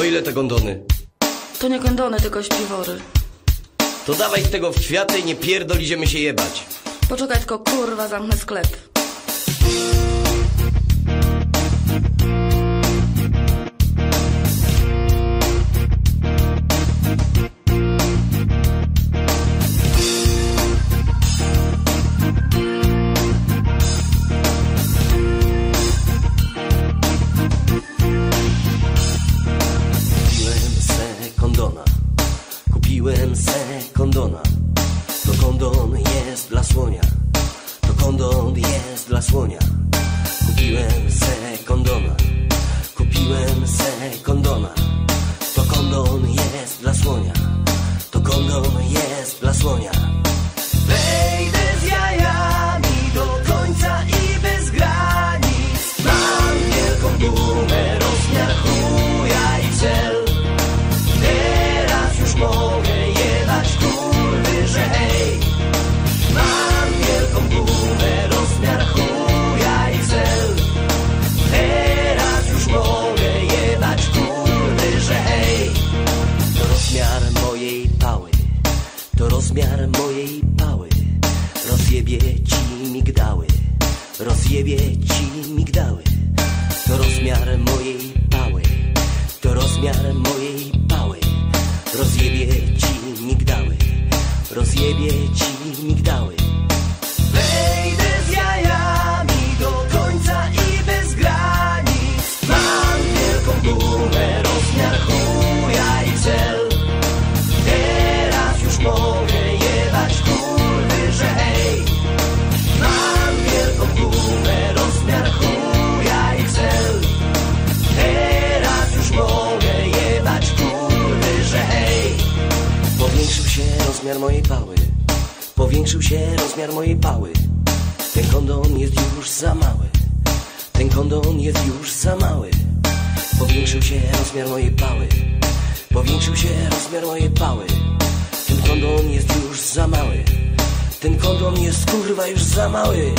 Po ile te kondony? To nie kondony, tylko śpiwory. To dawaj z tego w światy i nie pierdol, idziemy się jebać. Poczekaj tylko, kurwa, zamknę sklep. To kondon jest dla słonia, to kondon jest dla słonia. Kupiłem se kondona, kupiłem se kondona. To kondon jest dla słonia, to kondon jest dla słonia. Mojej pały, to rozmiar mojej pały. Rozjebie ci migdały, rozjebie ci migdały. To rozmiar mojej pały, to rozmiar mojej pały. Rozjebie ci migdały, rozjebie ci rozmiar mojej pały. Powiększył się rozmiar mojej pały. Ten kondon jest już za mały. Ten kondon jest już za mały. Powiększył się rozmiar mojej pały. Powiększył się rozmiar mojej pały. Ten kondon jest już za mały. Ten kondon jest kurwa już za mały.